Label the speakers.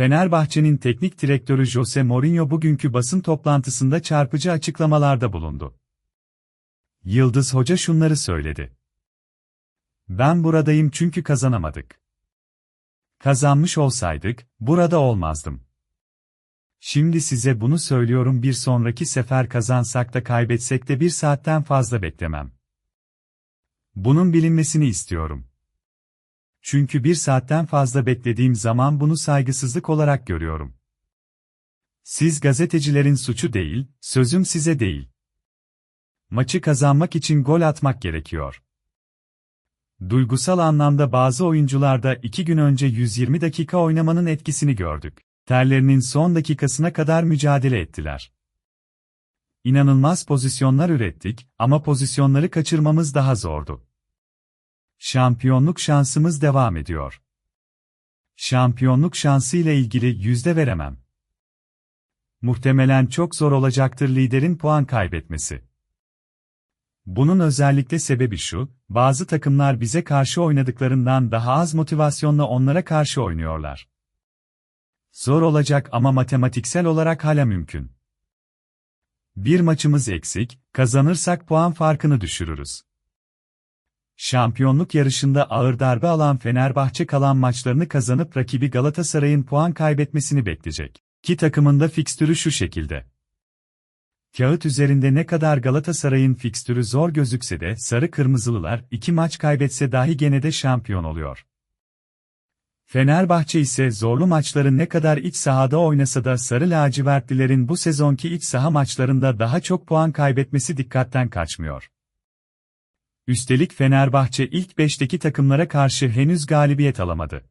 Speaker 1: Fenerbahçe'nin teknik direktörü Jose Mourinho bugünkü basın toplantısında çarpıcı açıklamalarda bulundu. Yıldız Hoca şunları söyledi. Ben buradayım çünkü kazanamadık. Kazanmış olsaydık, burada olmazdım. Şimdi size bunu söylüyorum bir sonraki sefer kazansak da kaybetsek de bir saatten fazla beklemem. Bunun bilinmesini istiyorum. Çünkü bir saatten fazla beklediğim zaman bunu saygısızlık olarak görüyorum. Siz gazetecilerin suçu değil, sözüm size değil. Maçı kazanmak için gol atmak gerekiyor. Duygusal anlamda bazı oyuncularda iki gün önce 120 dakika oynamanın etkisini gördük. Terlerinin son dakikasına kadar mücadele ettiler. İnanılmaz pozisyonlar ürettik ama pozisyonları kaçırmamız daha zordu. Şampiyonluk şansımız devam ediyor. Şampiyonluk şansı ile ilgili yüzde veremem. Muhtemelen çok zor olacaktır liderin puan kaybetmesi. Bunun özellikle sebebi şu, bazı takımlar bize karşı oynadıklarından daha az motivasyonla onlara karşı oynuyorlar. Zor olacak ama matematiksel olarak hala mümkün. Bir maçımız eksik, kazanırsak puan farkını düşürürüz. Şampiyonluk yarışında ağır darbe alan Fenerbahçe kalan maçlarını kazanıp rakibi Galatasaray'ın puan kaybetmesini bekleyecek. Ki takımında fikstürü şu şekilde. Kağıt üzerinde ne kadar Galatasaray'ın fikstürü zor gözükse de sarı kırmızılılar iki maç kaybetse dahi gene de şampiyon oluyor. Fenerbahçe ise zorlu maçları ne kadar iç sahada oynasa da sarı lacivertlilerin bu sezonki iç saha maçlarında daha çok puan kaybetmesi dikkatten kaçmıyor. Üstelik Fenerbahçe ilk 5'teki takımlara karşı henüz galibiyet alamadı.